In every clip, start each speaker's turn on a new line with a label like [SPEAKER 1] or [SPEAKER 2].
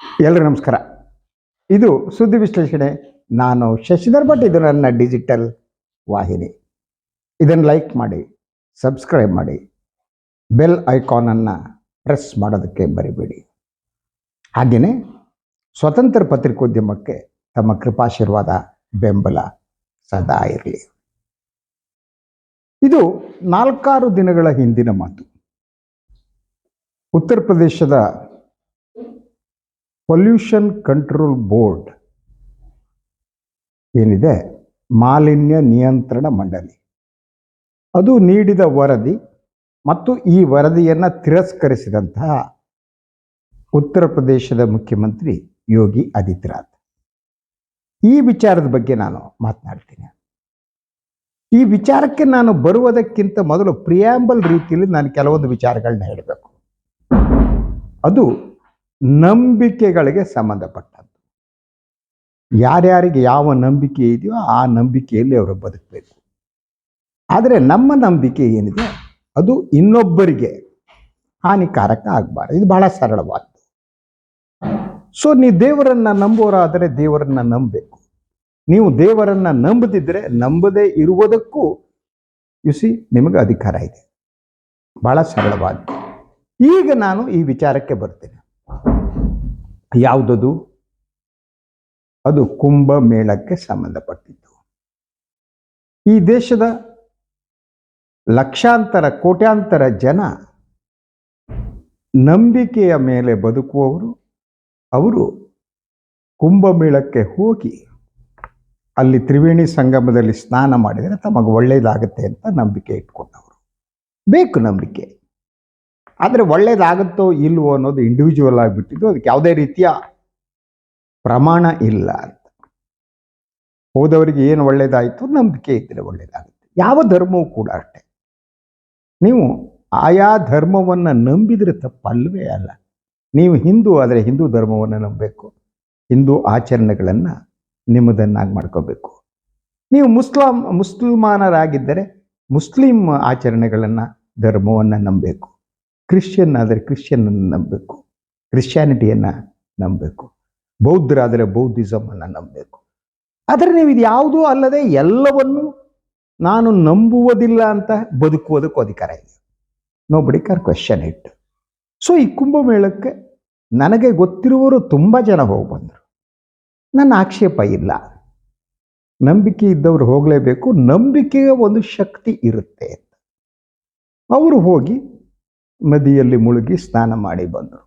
[SPEAKER 1] ಎಲ್ಲರಿಗೂ ನಮಸ್ಕಾರ. ಇದು ಸುದ್ದಿ ವಿಶ್ಲೇಷಣೆ. ನಾನು ಶಶಿಧರ್ ಭಟ್, ಇದು ನನ್ನ ಡಿಜಿಟಲ್ ವಾಹಿನಿ. ಇದನ್ನು ಲೈಕ್ ಮಾಡಿ ಸಬ್ಸ್ಕ್ರೈಬ್ ಮಾಡಿ ಬೆಲ್ ಐಕಾನನ್ನು ಪ್ರೆಸ್ ಮಾಡೋದಕ್ಕೆ ಬರಿಬೇಡಿ ಹಾಗೆಯೇ ಸ್ವತಂತ್ರ ಪತ್ರಿಕೋದ್ಯಮಕ್ಕೆ ತಮ್ಮ ಕೃಪಾಶೀರ್ವಾದ, ಬೆಂಬಲ ಸದಾ ಇರಲಿ. ಇದು ನಾಲ್ಕಾರು ದಿನಗಳ ಹಿಂದಿನ ಮಾತು. ಉತ್ತರ ಪ್ರದೇಶದ ಪೊಲ್ಯೂಷನ್ ಕಂಟ್ರೋಲ್ ಬೋರ್ಡ್ ಏನಿದೆ? ಮಾಲಿನ್ಯ ನಿಯಂತ್ರಣ ಮಂಡಳಿ. ಅದು ನೀಡಿದ ವರದಿ ಮತ್ತು ಈ ವರದಿಯನ್ನು ತಿರಸ್ಕರಿಸಿದಂತಹ ಉತ್ತರ ಪ್ರದೇಶದ ಮುಖ್ಯಮಂತ್ರಿ ಯೋಗಿ ಆದಿತ್ಯನಾಥ್. ಈ ವಿಚಾರದ ಬಗ್ಗೆ ನಾನು ಮಾತನಾಡ್ತೀನಿ. ಈ ವಿಚಾರಕ್ಕೆ ನಾನು ಬರುವುದಕ್ಕಿಂತ ಮೊದಲು ಪ್ರಿಯಾಂಬಲ್ ರೀತಿಯಲ್ಲಿ ನಾನು ಕೆಲವೊಂದು ವಿಚಾರಗಳನ್ನ ಹೇಳಬೇಕು. ಅದು ನಂಬಿಕೆಗಳಿಗೆ ಸಂಬಂಧಪಟ್ಟದ್ದು. ಯಾರ್ಯಾರಿಗೆ ಯಾವ ನಂಬಿಕೆ ಇದೆಯೋ ಆ ನಂಬಿಕೆಯಲ್ಲಿ ಅವರು ಬದುಕಬೇಕು. ಆದರೆ ನಮ್ಮ ನಂಬಿಕೆ ಏನಿದೆ? ಅದು ಇನ್ನೊಬ್ಬರಿಗೆ ಹಾನಿಕಾರಕ ಆಗಬಾರ್ದು. ಇದು ಬಹಳ ಸರಳವಾದ್ದು. ಸೊ ನೀ ದೇವರನ್ನ ನಂಬೋರಾದರೆ ದೇವರನ್ನ ನಂಬಬೇಕು. ನೀವು ದೇವರನ್ನ ನಂಬದಿದ್ದರೆ ನಂಬದೇ ಇರುವುದಕ್ಕೂ ಯುಸಿ ನಿಮಗೆ ಅಧಿಕಾರ ಇದೆ. ಬಹಳ ಸರಳವಾದ್ದು. ಈಗ ನಾನು ಈ ವಿಚಾರಕ್ಕೆ ಬರ್ತೇನೆ. ಯಾವುದದು? ಅದು ಕುಂಭಮೇಳಕ್ಕೆ ಸಂಬಂಧಪಟ್ಟಿದ್ದು. ಈ ದೇಶದ ಲಕ್ಷಾಂತರ, ಕೋಟ್ಯಾಂತರ ಜನ ನಂಬಿಕೆಯ ಮೇಲೆ ಬದುಕುವವರು, ಅವರು ಕುಂಭಮೇಳಕ್ಕೆ ಹೋಗಿ ಅಲ್ಲಿ ತ್ರಿವೇಣಿ ಸಂಗಮದಲ್ಲಿ ಸ್ನಾನ ಮಾಡಿದರೆ ತಮಗೆ ಒಳ್ಳೆಯದಾಗುತ್ತೆ ಅಂತ ನಂಬಿಕೆ ಇಟ್ಕೊಂಡವರು. ಬೇಕು ನಂಬಿಕೆ. ಆದರೆ ಒಳ್ಳೇದಾಗುತ್ತೋ ಇಲ್ವೋ ಅನ್ನೋದು ಇಂಡಿವಿಜುವಲ್ ಆಗಿಬಿಟ್ಟಿದ್ದು. ಅದಕ್ಕೆ ಯಾವುದೇ ರೀತಿಯ ಪ್ರಮಾಣ ಇಲ್ಲ ಅಂತ. ಹೋದವರಿಗೆ ಏನು ಒಳ್ಳೇದಾಯಿತು ನಂಬಿಕೆ ಇದ್ದರೆ ಒಳ್ಳೇದಾಗುತ್ತೆ. ಯಾವ ಧರ್ಮವೂ ಕೂಡ ಅಷ್ಟೆ. ನೀವು ಆಯಾ ಧರ್ಮವನ್ನು ನಂಬಿದರೆ ತಪ್ಪಲ್ವೇ ಅಲ್ಲ. ನೀವು ಹಿಂದೂ ಆದರೆ ಹಿಂದೂ ಧರ್ಮವನ್ನು ನಂಬಬೇಕು. ಹಿಂದೂ ಆಚರಣೆಗಳನ್ನು ನಿಮ್ಮದನ್ನಾಗಿ ಮಾಡ್ಕೋಬೇಕು. ನೀವು ಮುಸ್ಲಾಂ, ಮುಸ್ಲ್ಮಾನರಾಗಿದ್ದರೆ ಮುಸ್ಲಿಂ ಆಚರಣೆಗಳನ್ನು, ಧರ್ಮವನ್ನು ನಂಬಬೇಕು. ಕ್ರಿಶ್ಚಿಯನ್ ಆದರೆ ಕ್ರಿಶ್ಚಿಯನ್ನನ್ನು ನಂಬಬೇಕು. ಕ್ರಿಶ್ಚಿಯಾನಿಟಿಯನ್ನು ನಂಬಬೇಕು. ಬೌದ್ಧರಾದರೆ ಬೌದ್ಧಿಸಮನ್ನು ನಂಬಬೇಕು. ಆದರೆ ನೀವು ಇದು ಯಾವುದೂ ಅಲ್ಲದೆ ಎಲ್ಲವನ್ನು ನಾನು ನಂಬುವುದಿಲ್ಲ ಅಂತ ಬದುಕುವುದಕ್ಕೂ ಅಧಿಕಾರ ಇದೆ ನೋ ಬಡಿ ಕಾರ್ ಕ್ವೆಶನ್ ಇಟ್ ಸೊ ಈ ಕುಂಭಮೇಳಕ್ಕೆ ನನಗೆ ಗೊತ್ತಿರುವವರು ತುಂಬ ಜನ ಹೋಗಿ ಬಂದರು. ನನ್ನ ಆಕ್ಷೇಪ ಇಲ್ಲ. ನಂಬಿಕೆ ಇದ್ದವರು ಹೋಗಲೇಬೇಕು. ನಂಬಿಕೆಯ ಒಂದು ಶಕ್ತಿ ಇರುತ್ತೆ ಅಂತ. ಅವರು ಹೋಗಿ ನದಿಯಲ್ಲಿ ಮುಳುಗಿ ಸ್ನಾನ ಮಾಡಿ ಬಂದರು.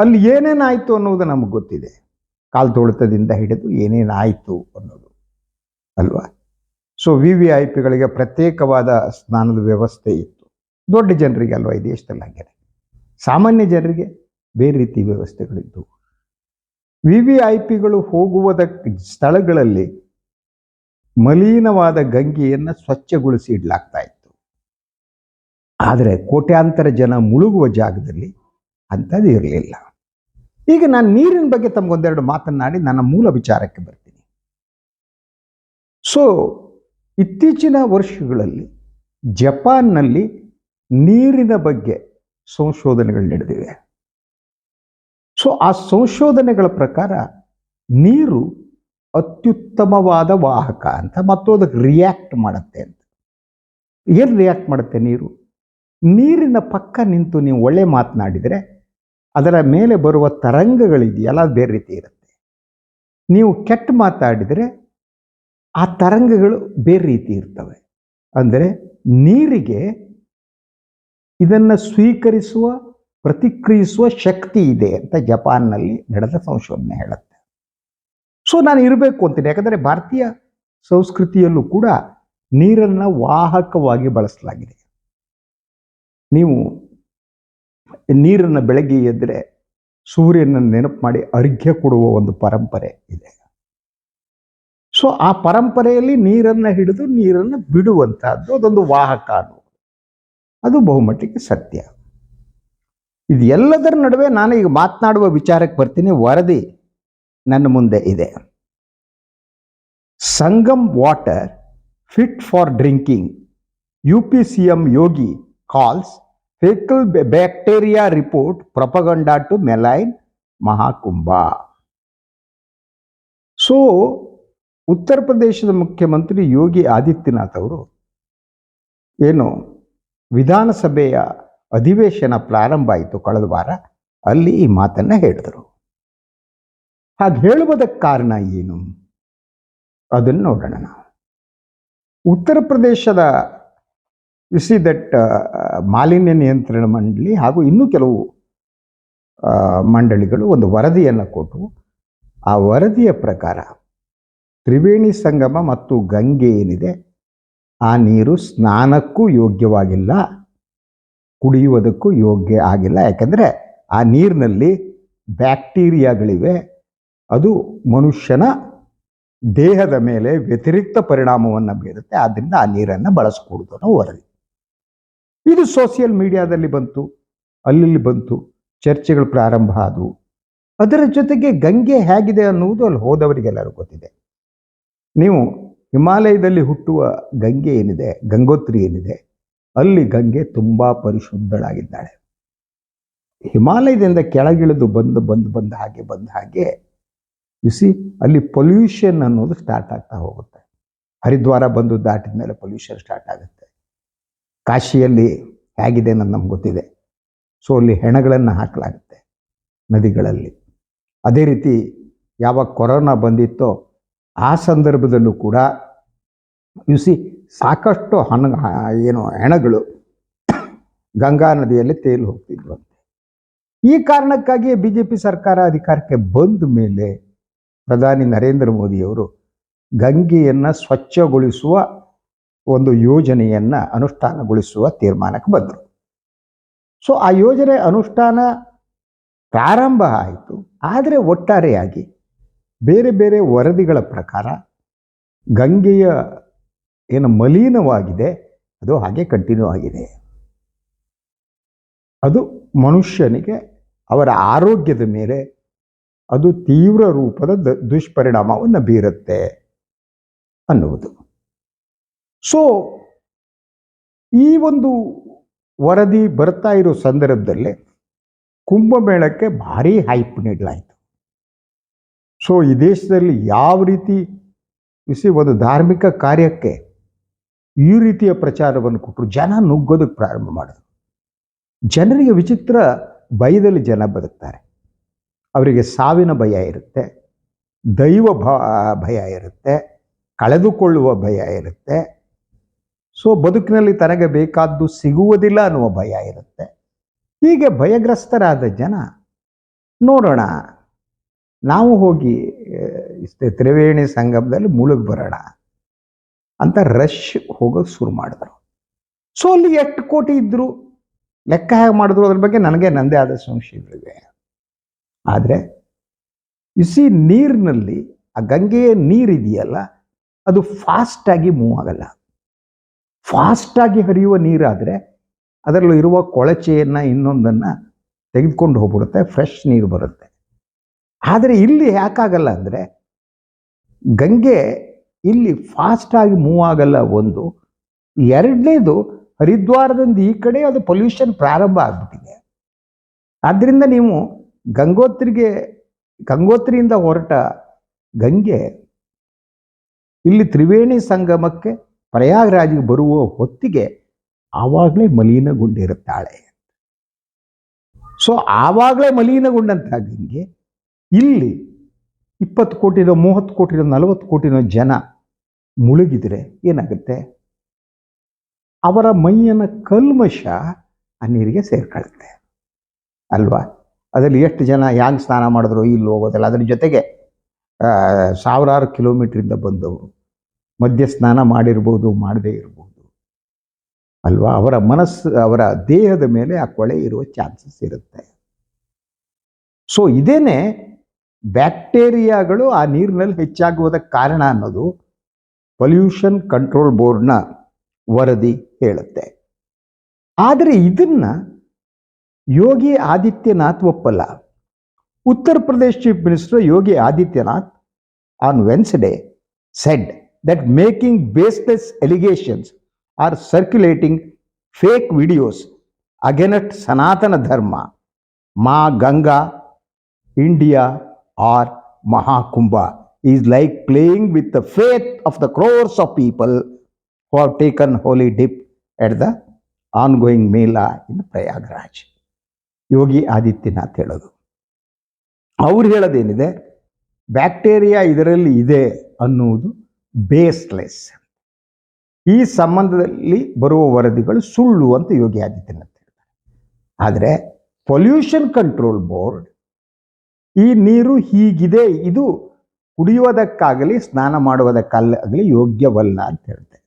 [SPEAKER 1] ಅಲ್ಲಿ ಏನೇನಾಯಿತು ಅನ್ನೋದು ನಮಗೆ ಗೊತ್ತಿದೆ. ಕಾಲು ತೊಳೆತದಿಂದ ಹಿಡಿದು ಏನೇನಾಯಿತು ಅನ್ನೋದು ಅಲ್ವಾ? ಸೊ ವಿ ವಿ ಐ ಪಿಗಳಿಗೆ ಪ್ರತ್ಯೇಕವಾದ ಸ್ನಾನದ ವ್ಯವಸ್ಥೆ ಇತ್ತು. ದೊಡ್ಡ ಜನರಿಗೆ ಅಲ್ವಾ? ಈ ದೇಶದಲ್ಲಿ ಹಾಗೆ ಸಾಮಾನ್ಯ ಜನರಿಗೆ ಬೇರೆ ರೀತಿ ವ್ಯವಸ್ಥೆಗಳಿದ್ದವು ವಿ ವಿ ಐ ಪಿಗಳು ಹೋಗುವುದಕ್ಕೆ ಸ್ಥಳಗಳಲ್ಲಿ ಮಲೀನವಾದ ಗಂಗೆಯನ್ನು ಸ್ವಚ್ಛಗೊಳಿಸಿ ಇಡಲಾಗ್ತಾ ಇತ್ತು. ಆದರೆ ಕೋಟ್ಯಾಂತರ ಜನ ಮುಳುಗುವ ಜಾಗದಲ್ಲಿ ಅಂಥದ್ದು ಇರಲಿಲ್ಲ. ಈಗ ನಾನು ನೀರಿನ ಬಗ್ಗೆ ತಮಗೊಂದೆರಡು ಮಾತನಾಡಿ ನನ್ನ ಮೂಲ ವಿಚಾರಕ್ಕೆ ಬರ್ತೀನಿ. ಸೊ ಇತ್ತೀಚಿನ ವರ್ಷಗಳಲ್ಲಿ ಜಪಾನ್ನಲ್ಲಿ ನೀರಿನ ಬಗ್ಗೆ ಸಂಶೋಧನೆಗಳು ನಡೆದಿವೆ. ಸೊ ಆ ಸಂಶೋಧನೆಗಳ ಪ್ರಕಾರ ನೀರು ಅತ್ಯುತ್ತಮವಾದ ವಾಹಕ ಅಂತ ಮತ್ತು ಅದಕ್ಕೆ ರಿಯಾಕ್ಟ್ ಮಾಡುತ್ತೆ ಅಂತ. ಏನು ರಿಯಾಕ್ಟ್ ಮಾಡುತ್ತೆ ನೀರು? ನೀರಿನ ಪಕ್ಕ ನಿಂತು ನೀವು ಒಳ್ಳೆ ಮಾತನಾಡಿದರೆ ಅದರ ಮೇಲೆ ಬರುವ ತರಂಗಗಳಿದೆಯಲ್ಲ, ಅದು ಬೇರೆ ರೀತಿ ಇರುತ್ತೆ. ನೀವು ಕೆಟ್ಟ ಮಾತಾಡಿದರೆ ಆ ತರಂಗಗಳು ಬೇರೆ ರೀತಿ ಇರ್ತವೆ. ಅಂದರೆ ನೀರಿಗೆ ಇದನ್ನು ಸ್ವೀಕರಿಸುವ, ಪ್ರತಿಕ್ರಿಯಿಸುವ ಶಕ್ತಿ ಇದೆ ಅಂತ ಜಪಾನ್ನಲ್ಲಿ ನಡೆದ ಸಂಶೋಧನೆ ಹೇಳುತ್ತೆ. ಸೊ, ನಾನು ಇರಬೇಕು ಅಂತೀನಿ. ಯಾಕಂದರೆ ಭಾರತೀಯ ಸಂಸ್ಕೃತಿಯಲ್ಲೂ ಕೂಡ ನೀರನ್ನು ವಾಹಕವಾಗಿ ಬಳಸಲಾಗಿದೆ. ನೀವು ನೀರನ್ನು ಬೆಳಗ್ಗೆ ಎದ್ದರೆ ಸೂರ್ಯನನ್ನು ನೆನಪು ಮಾಡಿ ಅರ್ಘ್ಯ ಕೊಡುವ ಒಂದು ಪರಂಪರೆ ಇದೆ. ಸೊ, ಆ ಪರಂಪರೆಯಲ್ಲಿ ನೀರನ್ನು ಹಿಡಿದು ನೀರನ್ನು ಬಿಡುವಂತಹದ್ದು ಅದೊಂದು ವಾಹಕ ಅನ್ನೋದು ಅದು ಬಹುಮಟ್ಟಿಗೆ ಸತ್ಯ. ಇದೆಲ್ಲದರ ನಡುವೆ ನಾನು ಈಗ ಮಾತನಾಡುವ ವಿಚಾರಕ್ಕೆ ಬರ್ತೀನಿ. ವರದಿ ನನ್ನ ಮುಂದೆ ಇದೆ. Sangam water fit for drinking. U P C M Yogi calls faecal bacteria report propaganda to malign Mahakumbh so ಉತ್ತರ ಪ್ರದೇಶದ ಮುಖ್ಯಮಂತ್ರಿ ಯೋಗಿ ಆದಿತ್ಯನಾಥ್ ಅವರು ಏನು ವಿಧಾನಸಭೆಯ ಅಧಿವೇಶನ ಪ್ರಾರಂಭ ಆಯಿತು ಕಳೆದ ವಾರ, ಅಲ್ಲಿ ಈ ಮಾತನ್ನು ಹೇಳಿದರು. ಹಾಗೆ ಹೇಳುವುದಕ್ಕೆ ಕಾರಣ ಏನು? ಅದನ್ನು ನೋಡೋಣ ನಾವು. ಉತ್ತರ ಪ್ರದೇಶದ ಸಿ ದಟ್ ಮಾಲಿನ್ಯ ನಿಯಂತ್ರಣ ಮಂಡಳಿ ಹಾಗೂ ಇನ್ನೂ ಕೆಲವು ಮಂಡಳಿಗಳು ಒಂದು ವರದಿಯನ್ನು ಕೊಟ್ಟು, ಆ ವರದಿಯ ಪ್ರಕಾರ ತ್ರಿವೇಣಿ ಸಂಗಮ ಮತ್ತು ಗಂಗೆ ಏನಿದೆ, ಆ ನೀರು ಸ್ನಾನಕ್ಕೂ ಯೋಗ್ಯವಾಗಿಲ್ಲ, ಕುಡಿಯುವುದಕ್ಕೂ ಯೋಗ್ಯ ಆಗಿಲ್ಲ. ಯಾಕೆಂದರೆ ಆ ನೀರಿನಲ್ಲಿ ಬ್ಯಾಕ್ಟೀರಿಯಾಗಳಿವೆ, ಅದು ಮನುಷ್ಯನ ದೇಹದ ಮೇಲೆ ವ್ಯತಿರಿಕ್ತ ಪರಿಣಾಮವನ್ನು ಬೀರುತ್ತೆ. ಆದ್ದರಿಂದ ಆ ನೀರನ್ನು ಬಳಸಕೂಡದು ಅನ್ನೋ ವರದಿ. ಇದು ಸೋಷಿಯಲ್ ಮೀಡಿಯಾದಲ್ಲಿ ಬಂತು ಅಲ್ಲಿ ಬಂತು, ಚರ್ಚೆಗಳು ಪ್ರಾರಂಭ ಆದವು. ಅದರ ಜೊತೆಗೆ ಗಂಗೆ ಹೇಗಿದೆ ಅನ್ನುವುದು ಅಲ್ಲಿ ಹೋದವರಿಗೆಲ್ಲರೂ ಗೊತ್ತಿದೆ. ನೀವು ಹಿಮಾಲಯದಲ್ಲಿ ಹುಟ್ಟುವ ಗಂಗೆ ಏನಿದೆ, ಗಂಗೋತ್ರಿ ಏನಿದೆ, ಅಲ್ಲಿ ಗಂಗೆ ತುಂಬ ಪರಿಶುದ್ಧಳಾಗಿದ್ದಾಳೆ. ಹಿಮಾಲಯದಿಂದ ಕೆಳಗಿಳಿದು ಬಂದು ಬಂದು, ಬಂದ ಹಾಗೆ ಬಂದ ಹಾಗೆ ಸಿ ಅಲ್ಲಿ ಪೊಲ್ಯೂಷನ್ ಅನ್ನೋದು ಸ್ಟಾರ್ಟ್ ಆಗ್ತಾ ಹೋಗುತ್ತೆ. ಹರಿದ್ವಾರ ಬಂದು ದಾಟಿದ ಮೇಲೆ ಪೊಲ್ಯೂಷನ್ ಸ್ಟಾರ್ಟ್ ಆಗುತ್ತೆ. ಕಾಶಿಯಲ್ಲಿ ಹೇಗಿದೆ ಅನ್ನೋದು ನಮ್ಗೆ ಗೊತ್ತಿದೆ. ಸೊ ಅಲ್ಲಿ ಹೆಣಗಳನ್ನು ಹಾಕಲಾಗುತ್ತೆ ನದಿಗಳಲ್ಲಿ. ಅದೇ ರೀತಿ ಯಾವಾಗ ಕೊರೋನಾ ಬಂದಿತ್ತೋ ಆ ಸಂದರ್ಭದಲ್ಲೂ ಕೂಡ ಸಿ ಸಾಕಷ್ಟು ಹಣ, ಏನು ಹೆಣಗಳು ಗಂಗಾ ನದಿಯಲ್ಲಿ ತೇಲಿ ಹೋಗ್ತಿದ್ವಂತೆ ಈ ಕಾರಣಕ್ಕಾಗಿಯೇ ಬಿ ಜೆ ಪಿ ಸರ್ಕಾರ ಅಧಿಕಾರಕ್ಕೆ ಬಂದ ಮೇಲೆ ಪ್ರಧಾನಿ ನರೇಂದ್ರ ಮೋದಿಯವರು ಗಂಗೆಯನ್ನು ಸ್ವಚ್ಛಗೊಳಿಸುವ ಒಂದು ಯೋಜನೆಯನ್ನು ಅನುಷ್ಠಾನಗೊಳಿಸುವ ತೀರ್ಮಾನಕ್ಕೆ ಬಂದರು. ಸೊ ಆ ಯೋಜನೆ ಅನುಷ್ಠಾನ ಪ್ರಾರಂಭ ಆಯಿತು. ಆದರೆ ಒಟ್ಟಾರೆಯಾಗಿ ಬೇರೆ ಬೇರೆ ವರದಿಗಳ ಪ್ರಕಾರ ಗಂಗೆಯ ಏನು ಮಲೀನವಾಗಿದೆ, ಅದು ಹಾಗೆ ಕಂಟಿನ್ಯೂ ಆಗಿದೆ. ಅದು ಮನುಷ್ಯನಿಗೆ ಅವರ ಆರೋಗ್ಯದ ಮೇಲೆ ಅದು ತೀವ್ರ ರೂಪದ ದುಷ್ಪರಿಣಾಮವನ್ನು ಬೀರುತ್ತೆ ಅನ್ನುವುದು. ಸೊ ಈ ಒಂದು ವರದಿ ಬರ್ತಾ ಇರೋ ಸಂದರ್ಭದಲ್ಲಿ ಕುಂಭಮೇಳಕ್ಕೆ ಭಾರಿ ಹೈಪ್ ನೀಡಲಾಯಿತು. ಸೊ ಈ ದೇಶದಲ್ಲಿ ಯಾವ ರೀತಿ ಬಿಸಿ ಒಂದು ಧಾರ್ಮಿಕ ಕಾರ್ಯಕ್ಕೆ ಈ ರೀತಿಯ ಪ್ರಚಾರವನ್ನು ಕೊಟ್ಟರು, ಜನ ನುಗ್ಗೋದಕ್ಕೆ ಪ್ರಾರಂಭ ಮಾಡಿದ್ರು. ಜನರಿಗೆ ವಿಚಿತ್ರ ಭಯದಲ್ಲಿ ಜನ ಬದುಕ್ತಾರೆ. ಅವರಿಗೆ ಸಾವಿನ ಭಯ ಇರುತ್ತೆ, ದೈವ ಭಯ ಇರುತ್ತೆ, ಕಳೆದುಕೊಳ್ಳುವ ಭಯ ಇರುತ್ತೆ. ಸೊ ಬದುಕಿನಲ್ಲಿ ತನಗೆ ಬೇಕಾದ್ದು ಸಿಗುವುದಿಲ್ಲ ಅನ್ನುವ ಭಯ ಇರುತ್ತೆ. ಹೀಗೆ ಭಯಗ್ರಸ್ತರಾದ ಜನ, ನೋಡೋಣ. ನಾವು ಹೋಗಿ ತ್ರಿವೇಣಿ ಸಂಗಮದಲ್ಲಿ ಮುಳುಗಿ ಬರೋಣ ಅಂತ ರಶ್ ಹೋಗೋದು ಶುರು ಮಾಡಿದ್ರು. ಸೊ ಅಲ್ಲಿ ಎಷ್ಟು ಕೋಟಿ ಇದ್ದರು ಲೆಕ್ಕ ಹೇಗೆ ಮಾಡಿದ್ರು ಅದ್ರ ಬಗ್ಗೆ ನನಗೆ ನಂದೇ ಆದ ಸಂಶಯಗಳಿವೆ. ಆದರೆ ಇಸಿ ನೀರಿನಲ್ಲಿ, ಆ ಗಂಗೆಯ ನೀರಿದೆಯಲ್ಲ, ಅದು ಫಾಸ್ಟಾಗಿ ಮೂವ್ ಆಗಲ್ಲ. ಫಾಸ್ಟಾಗಿ ಹರಿಯುವ ನೀರಾದರೆ ಅದರಲ್ಲಿ ಇರುವ ಕೊಳಚೆಯನ್ನು ಇನ್ನೊಂದನ್ನು ತೆಗೆದುಕೊಂಡು ಹೋಗ್ಬಿಡುತ್ತೆ ಫ್ರೆಶ್ ನೀರು ಬರುತ್ತೆ. ಆದರೆ ಇಲ್ಲಿ ಯಾಕಾಗಲ್ಲ ಅಂದರೆ ಗಂಗೆ ಇಲ್ಲಿ ಫಾಸ್ಟಾಗಿ ಮೂವ್ ಆಗಲ್ಲ ಒಂದು. ಎರಡನೇದು ಹರಿದ್ವಾರದಿಂದ ಈ ಕಡೆ ಅದು ಪೊಲ್ಯೂಷನ್ ಪ್ರಾರಂಭ ಆಗ್ಬಿಟ್ಟಿದೆ. ಆದ್ದರಿಂದ ನೀವು ಗಂಗೋತ್ರಿಗೆ, ಗಂಗೋತ್ರಿಯಿಂದ ಹೊರಟ ಗಂಗೆ ಇಲ್ಲಿ ತ್ರಿವೇಣಿ ಸಂಗಮಕ್ಕೆ ಪ್ರಯಾಗರಾಜಿಗೆ ಬರುವ ಹೊತ್ತಿಗೆ ಆವಾಗಲೇ ಮಲೀನಗೊಂಡಿರುತ್ತಾಳೆ ಸೊ ಆವಾಗಲೇ ಮಲೀನಗೊಂಡಂಥ ಗಂಗೆ ಇಲ್ಲಿ ಇಪ್ಪತ್ತು ಕೋಟಿನೋ ಮೂವತ್ತು ಕೋಟಿನೋ ನಲವತ್ತು ಕೋಟಿನೋ ಜನ ಮುಳುಗಿದರೆ ಏನಾಗುತ್ತೆ? ಅವರ ಮೈಯನ ಕಲ್ಮಶ ಆ ನೀರಿಗೆ ಸೇರ್ಕೊಳ್ಳುತ್ತೆ ಅಲ್ವಾ? ಅದರಲ್ಲಿ ಎಷ್ಟು ಜನ ಹ್ಯಾಂಗೆ ಸ್ನಾನ ಮಾಡಿದ್ರು ಇಲ್ಲಿ ಹೋಗೋದಿಲ್ಲ ಅದರ ಜೊತೆಗೆ ಸಾವಿರಾರು ಕಿಲೋಮೀಟ್ರಿಂದ ಬಂದವರು. ಮಧ್ಯ ಸ್ನಾನ ಮಾಡಿರ್ಬೋದು, ಮಾಡದೇ ಇರ್ಬೋದು. ಅಲ್ವಾ? ಅವರ ಮನಸ್ಸು, ಅವರ ದೇಹದ ಮೇಲೆ ಆ ಕೊಳೆ ಇರುವ ಚಾನ್ಸಸ್ ಇರುತ್ತೆ. ಸೊ ಇದೇನೆ ಬ್ಯಾಕ್ಟೀರಿಯಾಗಳು ಆ ನೀರಿನಲ್ಲಿ ಹೆಚ್ಚಾಗುವುದಕ್ಕೆ ಕಾರಣ ಅನ್ನೋದು ಪೊಲ್ಯೂಷನ್ ಕಂಟ್ರೋಲ್ ಬೋರ್ಡ್ನ ವರದಿ ಹೇಳುತ್ತೆ. ಆದರೆ ಇದನ್ನ ಯೋಗಿ ಆದಿತ್ಯನಾಥ್ ಒಪ್ಪಲ್ಲ. Uttar Pradesh chief minister Yogi Adityanath on Wednesday said that making baseless allegations or circulating fake videos against Sanatana Dharma, Ma Ganga, India or Mahakumbha is like playing with the faith of the crores of people who have taken holy dip at the ongoing Mela in Prayagraj. Yogi Adityanath ಹೇಳೋದು ಅವ್ರು ಹೇಳೋದೇನಿದೆ bacteria ಇದರಲ್ಲಿ ಇದೆ ಅನ್ನುವುದು baseless ಈ ಸಂಬಂಧದಲ್ಲಿ ಬರುವ ವರದಿಗಳು ಸುಳ್ಳು ಅಂತ ಯೋಗಿ ಆದಿತ್ಯನಾಥ್ ಹೇಳ್ತಾರೆ ಆದರೆ ಪೊಲ್ಯೂಷನ್ ಕಂಟ್ರೋಲ್ ಬೋರ್ಡ್ ಈ ನೀರು ಹೀಗಿದೆ, ಇದು ಕುಡಿಯುವುದಕ್ಕಾಗಲಿ, ಸ್ನಾನ ಮಾಡುವುದಕ್ಕಾಗಲಿ ಯೋಗ್ಯವಲ್ಲ ಅಂತ ಹೇಳ್ತಾರೆ.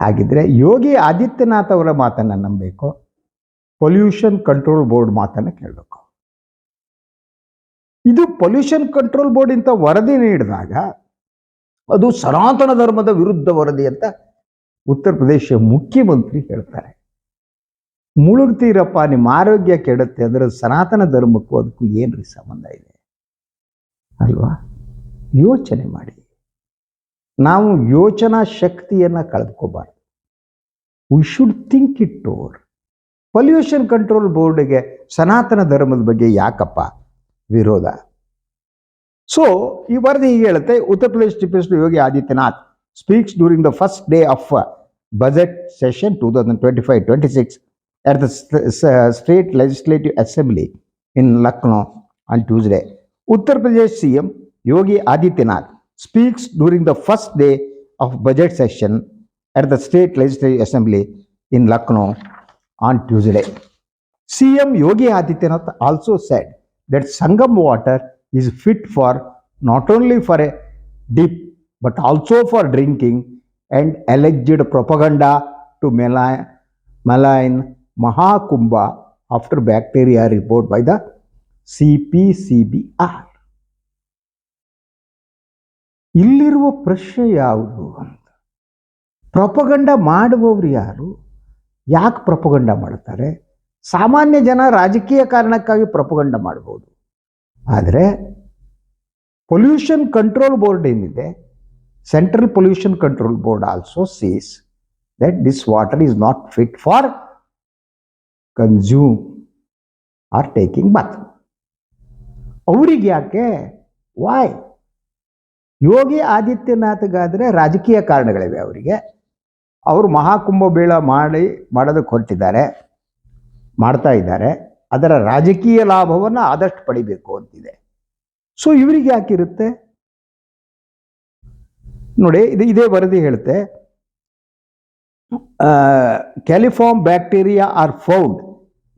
[SPEAKER 1] ಹಾಗಿದ್ರೆ ಯೋಗಿ ಆದಿತ್ಯನಾಥ್ ಅವರ ಮಾತನ್ನು ನಂಬಬೇಕು ಪೊಲ್ಯೂಷನ್ ಕಂಟ್ರೋಲ್ ಬೋರ್ಡ್ ಮಾತನ್ನು ಕೇಳಬೇಕು. ಇದು ಪೊಲ್ಯೂಷನ್ ಕಂಟ್ರೋಲ್ ಬೋರ್ಡ್ ಇಂಥ ವರದಿ ನೀಡಿದಾಗ ಅದು ಸನಾತನ ಧರ್ಮದ ವಿರುದ್ಧ ವರದಿ ಅಂತ ಉತ್ತರ ಪ್ರದೇಶ ಮುಖ್ಯಮಂತ್ರಿ ಹೇಳ್ತಾರೆ. ಮುಳುಗ್ತೀರಪ್ಪ, ನಿಮ್ಮ ಆರೋಗ್ಯ ಕೆಡುತ್ತೆ, ಅಂದ್ರೆ ಸನಾತನ ಧರ್ಮಕ್ಕೂ ಅದಕ್ಕೂ ಏನ್ರಿ ಸಂಬಂಧ ಇದೆ? ಅಲ್ವಾ? ಯೋಚನೆ ಮಾಡಿ. ನಾವು ಯೋಚನಾ ಶಕ್ತಿಯನ್ನು ಕಳೆದುಕೋಬಾರ್ದು. We should think it over pollution control ಬೋರ್ಡ್ಗೆ ಸನಾತನ ಧರ್ಮದ ಬಗ್ಗೆ ಯಾಕಪ್ಪ ವಿರೋಧ? ಸೊ ಈ ವರದಿ ಹೀಗೆ ಹೇಳುತ್ತೆ Uttar Pradesh chief minister Yogi Adityanath speaks during the first day of budget session two thousand twenty five twenty six at the st- s- state legislative assembly in Lucknow on Tuesday. Uttar Pradesh CM Yogi Adityanath speaks during the first day of budget session at the state legislative assembly in Lucknow on Tuesday. CM Yogi Adityanath also said that Sangam water is fit for not only for a dip but also for drinking and alleged propaganda to malign, malign Mahakumbha after bacteria report by the CPCBR. ಇಲ್ಲಿರುವ ಪ್ರಶ್ನೆ ಯಾವುದು ಅಂತ ಪ್ರಪಗಂಡ ಮಾಡುವವರು ಯಾರು ಯಾಕೆ ಪ್ರಪಗಂಡ ಮಾಡ್ತಾರೆ ಸಾಮಾನ್ಯ ಜನ ರಾಜಕೀಯ ಕಾರಣಕ್ಕಾಗಿ ಪ್ರಪಗಂಡ ಆದರೆ ಪೊಲ್ಯೂಷನ್ ಕಂಟ್ರೋಲ್ ಬೋರ್ಡ್ ಏನಿದೆ? Central pollution control board also sees that this water is not fit for consume or taking bath ಅವರಿಗೆ ಯಾಕೆ? ವಾಯ್ ಯೋಗಿ ಆದಿತ್ಯನಾಥ್ಗಾದರೆ ರಾಜಕೀಯ ಕಾರಣಗಳಿವೆ ಅವರಿಗೆ. ಅವರು ಮಹಾಕುಂಭಮೇಳ ಮಾಡಿ, ಮಾಡೋದಕ್ಕೆ ಹೊರಟಿದ್ದಾರೆ, ಮಾಡ್ತಾ ಇದ್ದಾರೆ. ಅದರ ರಾಜಕೀಯ ಲಾಭವನ್ನು ಆದಷ್ಟು ಪಡಿಬೇಕು ಅಂತಿದೆ. ಸೊ ಇವರಿಗೆ ಯಾಕಿರುತ್ತೆ ನೋಡಿ, ಇದು ಇದೇ ವರದಿ ಹೇಳುತ್ತೆ. Coliform bacteria are found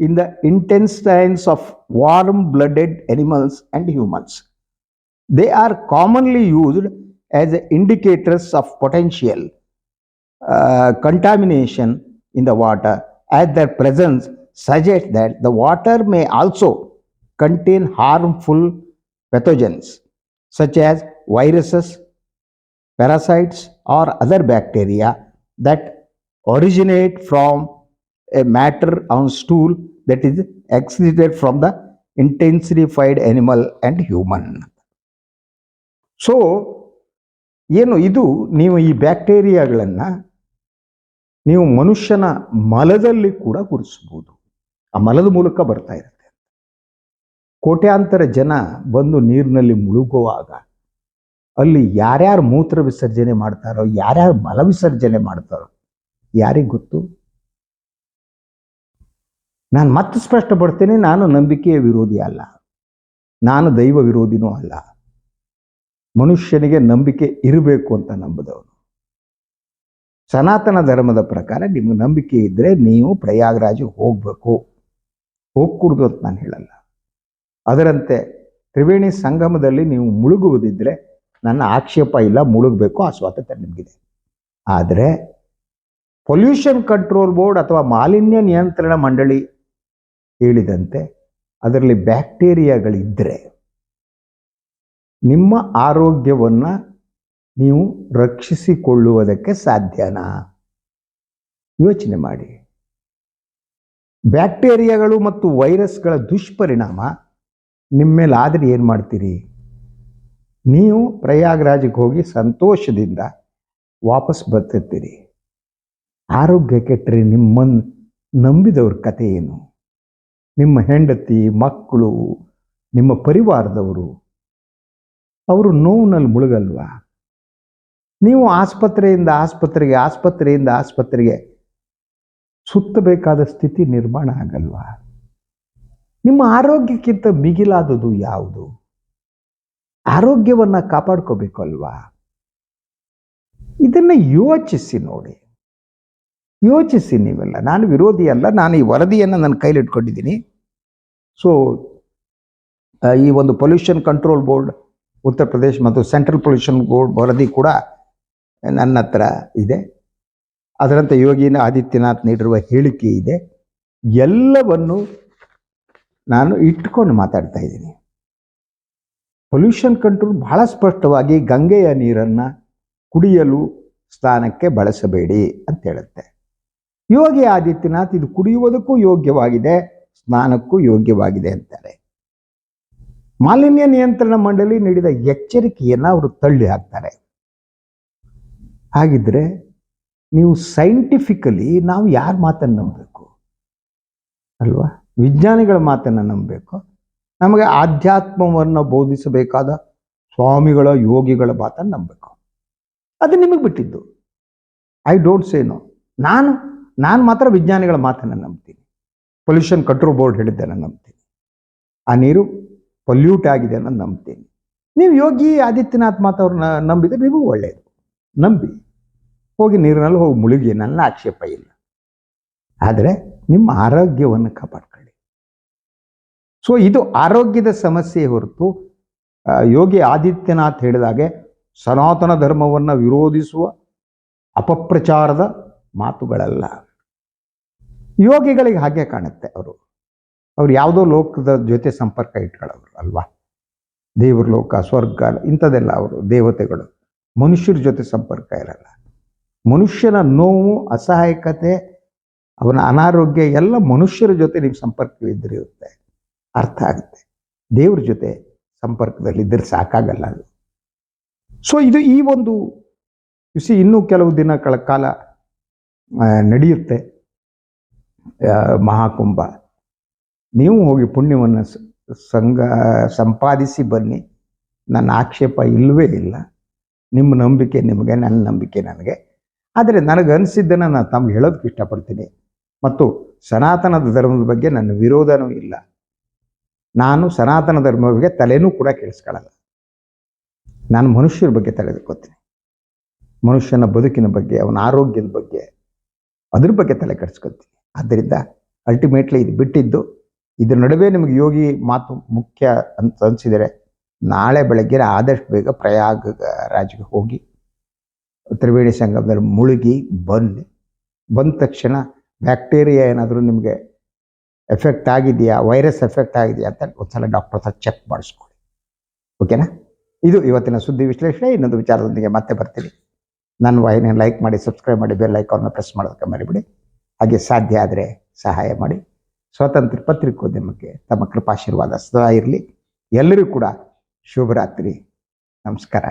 [SPEAKER 1] in the intestines of warm blooded animals and humans they are commonly used as a indicators of potential contamination in the water at their presence suggests that the water may also contain harmful pathogens such as viruses, parasites, or other bacteria that originate from a matter on stool that is excreted from the intensified animal and human. So ಏನು ಇದು ನೀವು ಈ ಬ್ಯಾಕ್ಟೀರಿಯಾಗಳನ್ನು ನೀವು ಮನುಷ್ಯನ ಮಲದಲ್ಲಿ ಕೂಡ ಗುರುತಿಸ್ಬೋದು ಆ ಮಲದ ಮೂಲಕ ಬರ್ತಾ ಇರುತ್ತೆ. ಕೋಟ್ಯಾಂತರ ಜನ ಬಂದು ನೀರಿನಲ್ಲಿ ಮುಳುಗುವಾಗ ಅಲ್ಲಿ ಯಾರ್ಯಾರು ಮೂತ್ರ ವಿಸರ್ಜನೆ ಮಾಡ್ತಾರೋ, ಯಾರ್ಯಾರು ಮಲ ವಿಸರ್ಜನೆ ಮಾಡ್ತಾರೋ ಯಾರಿಗೆ ಗೊತ್ತು? ನಾನು ಮತ್ತೆ ಸ್ಪಷ್ಟಪಡ್ತೇನೆ, ನಾನು ನಂಬಿಕೆಯ ವಿರೋಧಿ ಅಲ್ಲ. ನಾನು ದೈವ ವಿರೋಧಿನೂ ಅಲ್ಲ. ಮನುಷ್ಯನಿಗೆ ನಂಬಿಕೆ ಇರಬೇಕು ಅಂತ ನಂಬದವನು. ಸನಾತನ ಧರ್ಮದ ಪ್ರಕಾರ ನಿಮಗೆ ನಂಬಿಕೆ ಇದ್ದರೆ ನೀವು ಪ್ರಯಾಗರಾಜ್ ಹೋಗಬೇಕು. ಹೋಗ್ಕೂಡ್ದು ಅಂತ ನಾನು ಹೇಳಲ್ಲ. ಅದರಂತೆ ತ್ರಿವೇಣಿ ಸಂಗಮದಲ್ಲಿ ನೀವು ಮುಳುಗುವುದಿದ್ರೆ ನನ್ನ ಆಕ್ಷೇಪ ಇಲ್ಲ, ಮುಳುಗಬೇಕು ಆ ಸ್ವಾತಂತ್ರ್ಯ ನಿಮಗಿದೆ. ಆದರೆ ಪೊಲ್ಯೂಷನ್ ಕಂಟ್ರೋಲ್ ಬೋರ್ಡ್ ಅಥವಾ ಮಾಲಿನ್ಯ ನಿಯಂತ್ರಣ ಮಂಡಳಿ ಹೇಳಿದಂತೆ ಅದರಲ್ಲಿ ಬ್ಯಾಕ್ಟೀರಿಯಾಗಳಿದ್ದರೆ ನಿಮ್ಮ ಆರೋಗ್ಯವನ್ನು ನೀವು ರಕ್ಷಿಸಿಕೊಳ್ಳುವುದಕ್ಕೆ ಸಾಧ್ಯನಾ? ಯೋಚನೆ ಮಾಡಿ. ಬ್ಯಾಕ್ಟೀರಿಯಾಗಳು ಮತ್ತು ವೈರಸ್ಗಳ ದುಷ್ಪರಿಣಾಮ ನಿಮ್ಮ ಮೇಲೆ ಆದರೆ ಏನು ಮಾಡ್ತೀರಿ? ನೀವು ಪ್ರಯಾಗ್ರಾಜಿಗೆ ಹೋಗಿ ಸಂತೋಷದಿಂದ ವಾಪಸ್ ಬರ್ತಿರ್ತೀರಿ. ಆರೋಗ್ಯ ಕೆಟ್ಟರೆ ನಿಮ್ಮನ್ನು ನಂಬಿದವ್ರ ಕತೆ ಏನು? ನಿಮ್ಮ ಹೆಂಡತಿ, ಮಕ್ಕಳು, ನಿಮ್ಮ ಪರಿವಾರದವರು, ಅವರು ನೋವಿನಲ್ಲಿ ಮುಳುಗಲ್ವಾ? ನೀವು ಆಸ್ಪತ್ರೆಯಿಂದ ಆಸ್ಪತ್ರೆಗೆ ಆಸ್ಪತ್ರೆಯಿಂದ ಆಸ್ಪತ್ರೆಗೆ ಸುತ್ತಬೇಕಾದ ಸ್ಥಿತಿ ನಿರ್ಮಾಣ ಆಗಲ್ವಾ? ನಿಮ್ಮ ಆರೋಗ್ಯಕ್ಕಿಂತ ಮಿಗಿಲಾದುದು ಯಾವುದು? ಆರೋಗ್ಯವನ್ನು ಕಾಪಾಡ್ಕೋಬೇಕು ಅಲ್ವಾ ಇದನ್ನ ಯೋಚಿಸಿ ನೋಡಿ. ಯೋಚಿಸಿ ನೀವೆಲ್ಲ. ನಾನು ವಿರೋಧಿ ಅಲ್ಲ, ನಾನು ಈ ವರದಿಯನ್ನು ನನ್ನ ಕೈಲಿಟ್ಕೊಂಡಿದ್ದೀನಿ ಸೊ ಈ ಒಂದು pollution control board Uttar Pradesh ಮತ್ತು ಸೆಂಟ್ರಲ್ ಪೊಲ್ಯೂಷನ್ ಬೋರ್ಡ್ ವರದಿ ಕೂಡ ನನ್ನ ಹತ್ರ ಇದೆ. ಅದರಂತೆ ಯೋಗಿನ ಆದಿತ್ಯನಾಥ್ ನೀಡಿರುವ ಹೇಳಿಕೆ ಇದೆ. ಎಲ್ಲವನ್ನು ನಾನು ಇಟ್ಕೊಂಡು ಮಾತಾಡ್ತಾ ಇದ್ದೀನಿ. ಪೊಲ್ಯೂಷನ್ ಕಂಟ್ರೋಲ್ ಬಹಳ ಸ್ಪಷ್ಟವಾಗಿ ಗಂಗೆಯ ನೀರನ್ನು ಕುಡಿಯಲು ಸ್ನಾನಕ್ಕೆ ಬಳಸಬೇಡಿ ಅಂತ ಹೇಳುತ್ತೆ. ಯೋಗಿ ಆದಿತ್ಯನಾಥ್ ಇದು ಕುಡಿಯುವುದಕ್ಕೂ ಯೋಗ್ಯವಾಗಿದೆ, ಸ್ನಾನಕ್ಕೂ ಯೋಗ್ಯವಾಗಿದೆ ಅಂತಾರೆ. ಮಾಲಿನ್ಯ ನಿಯಂತ್ರಣ ಮಂಡಳಿ ನೀಡಿದ ಎಚ್ಚರಿಕೆಯನ್ನು ಅವರು ತಳ್ಳಿ ಹಾಕ್ತಾರೆ. ಹಾಗಿದ್ರೆ ನೀವು ಸೈಂಟಿಫಿಕಲಿ ನಾವು ಯಾರ ಮಾತನ್ನು ನಂಬಬೇಕು? ಅಲ್ವಾ? ವಿಜ್ಞಾನಿಗಳ ಮಾತನ್ನು ನಂಬಬೇಕು. ನಮಗೆ ಆಧ್ಯಾತ್ಮವನ್ನು ಬೋಧಿಸಬೇಕಾದ ಸ್ವಾಮಿಗಳ, ಯೋಗಿಗಳ ಮಾತನ್ನು ನಂಬಬೇಕು. ಅದು ನಿಮಗೆ ಬಿಟ್ಟಿದ್ದು. ಐ ಡೋಂಟ್ ಸೇ ನೋ ನಾನು ನಾನು ಮಾತ್ರ ವಿಜ್ಞಾನಿಗಳ ಮಾತನ್ನು ನಂಬ್ತೀನಿ. ಪೊಲ್ಯೂಷನ್ ಕಂಟ್ರೋಲ್ ಬೋರ್ಡ್ ಹೇಳಿದ್ದನ್ನು ನಂಬ್ತೀನಿ. ಆ ನೀರು ಪೊಲ್ಯೂಟ್ ಆಗಿದೆ ಅನ್ನೋದು ನಂಬ್ತೀನಿ. ನೀವು ಯೋಗಿ ಆದಿತ್ಯನಾಥ್ ಮಾತವ್ರನ್ನ ನಂಬಿದ್ರೆ ನಿಮಗೂ ಒಳ್ಳೆಯದು ನಂಬಿ. ಹೋಗಿ ನೀರಿನಲ್ಲಿ ಹೋಗಿ ಮುಳುಗಿ, ನನ್ನ ಆಕ್ಷೇಪ ಇಲ್ಲ. ಆದರೆ ನಿಮ್ಮ ಆರೋಗ್ಯವನ್ನು ಕಾಪಾಡ್ಕೊಳ್ಳಿ. ಸೊ ಇದು ಆರೋಗ್ಯದ ಸಮಸ್ಯೆ ಹೊರತು ಯೋಗಿ ಆದಿತ್ಯನಾಥ್ ಹೇಳಿದಾಗೆ, ಸನಾತನ ಧರ್ಮವನ್ನು ವಿರೋಧಿಸುವ ಅಪಪ್ರಚಾರದ ಮಾತುಗಳಲ್ಲ. ಯೋಗಿಗಳಿಗೆ ಹಾಗೆ ಕಾಣುತ್ತೆ ಅವರು. ಅವ್ರು ಯಾವುದೋ ಲೋಕದ ಜೊತೆ ಸಂಪರ್ಕ ಇಟ್ಕೊಳ್ಳೋರು ಅಲ್ವಾ? ದೇವ್ರ ಲೋಕ, ಸ್ವರ್ಗ, ಇಂಥದ್ದೆಲ್ಲ ಅವರು, ದೇವತೆಗಳು. ಮನುಷ್ಯರ ಜೊತೆ ಸಂಪರ್ಕ ಇರಲ್ಲ. ಮನುಷ್ಯನ ನೋವು, ಅಸಹಾಯಕತೆ, ಅವನ ಅನಾರೋಗ್ಯ ಎಲ್ಲ ಮನುಷ್ಯರ ಜೊತೆ ನೀವು ಸಂಪರ್ಕವಿದ್ದಿರುತ್ತೆ ಅರ್ಥ ಆಗುತ್ತೆ. ದೇವ್ರ ಜೊತೆ ಸಂಪರ್ಕದಲ್ಲಿದ್ದರೆ ಸಾಕಾಗಲ್ಲ ಅದು. ಸೊ ಇದು ಈ ಒಂದು ಸಿ ಇನ್ನೂ ಕೆಲವು ದಿನಗಳ ಕಾಲ ನಡೆಯುತ್ತೆ. ಮಹಾಕುಂಭ. ನೀವು ಹೋಗಿ ಪುಣ್ಯವನ್ನು ಸಂಘ ಸಂಪಾದಿಸಿ ಬನ್ನಿ. ನನ್ನ ಆಕ್ಷೇಪ ಇಲ್ಲವೇ ಇಲ್ಲ. ನಿಮ್ಮ ನಂಬಿಕೆ ನಿಮಗೆ, ನನ್ನ ನಂಬಿಕೆ ನನಗೆ. ಆದರೆ ನನಗೆ ಅನಿಸಿದ್ದನ್ನು ನಾನು ತಮ್ಗೆ ಹೇಳೋದಕ್ಕೆ ಇಷ್ಟಪಡ್ತೀನಿ. ಮತ್ತು ಸನಾತನ ಧರ್ಮದ ಬಗ್ಗೆ ನನ್ನ ವಿರೋಧನೂ ಇಲ್ಲ. ನಾನು ಸನಾತನ ಧರ್ಮದ ಬಗ್ಗೆ ತಲೆನೂ ಕೂಡ ಕೇಳಿಸ್ಕೊಳ್ಳಲ್ಲ ನಾನು ಮನುಷ್ಯರ ಬಗ್ಗೆ ತಲೆದಕ್ಕೋತೀನಿ. ಮನುಷ್ಯನ ಬದುಕಿನ ಬಗ್ಗೆ, ಅವನ ಆರೋಗ್ಯದ ಬಗ್ಗೆ, ಅದ್ರ ಬಗ್ಗೆ ತಲೆ ಕೆಡಿಸ್ಕೊತೀನಿ. ಆದ್ದರಿಂದ ಅಲ್ಟಿಮೇಟ್ಲಿ ಇದು ಬಿಟ್ಟಿದ್ದು, ಇದ್ರ ನಡುವೆ ನಿಮಗೆ ಯೋಗಿ ಮಾತು ಮುಖ್ಯ ಅಂತ ಅನಿಸಿದರೆ ನಾಳೆ ಬೆಳಗ್ಗೆ ಆದಷ್ಟು ಬೇಗ ಪ್ರಯಾಗ ರಾಜ್ಗೆ ಹೋಗಿ ತ್ರಿವೇಣಿ ಸಂಗಮದಲ್ಲಿ ಮುಳುಗಿ ಬನ್ನಿ ಬಂದ ತಕ್ಷಣ ಬ್ಯಾಕ್ಟೀರಿಯಾ ಏನಾದರೂ ನಿಮಗೆ ಎಫೆಕ್ಟ್ ಆಗಿದೆಯಾ, ವೈರಸ್ ಎಫೆಕ್ಟ್ ಆಗಿದೆಯಾ ಅಂತ ಒಂದ್ಸಲ ಡಾಕ್ಟರ್ ಹತ್ರ ಚೆಕ್ ಮಾಡಿಸ್ಕೊಳ್ಳಿ. ಓಕೆನಾ ಇದು ಇವತ್ತಿನ ಸುದ್ದಿ ವಿಶ್ಲೇಷಣೆ. ಇನ್ನೊಂದು ವಿಚಾರದೊಂದಿಗೆ ಮತ್ತೆ ಬರ್ತೀನಿ. ನನ್ನ ವಾಹಿನಿಯನ್ನು ಲೈಕ್ ಮಾಡಿ ಸಬ್ಸ್ಕ್ರೈಬ್ ಮಾಡಿ ಬೆಲ್ ಐಕಾನ್ನ ಪ್ರೆಸ್ ಮಾಡೋದಕ್ಕೆ ಮರಿಬಿಡಿ. ಹಾಗೆ ಸಾಧ್ಯ ಆದರೆ ಸಹಾಯ ಮಾಡಿ. ಸ್ವಾತಂತ್ರ್ಯ ಪತ್ರಿಕೋದ್ಯಮಕ್ಕೆ ತಮ್ಮ ಕೃಪಾಶೀರ್ವಾದ ಸದಾ ಇರಲಿ. ಎಲ್ಲರಿಗೂ ಕೂಡ ಶುಭರಾತ್ರಿ. ನಮಸ್ಕಾರ.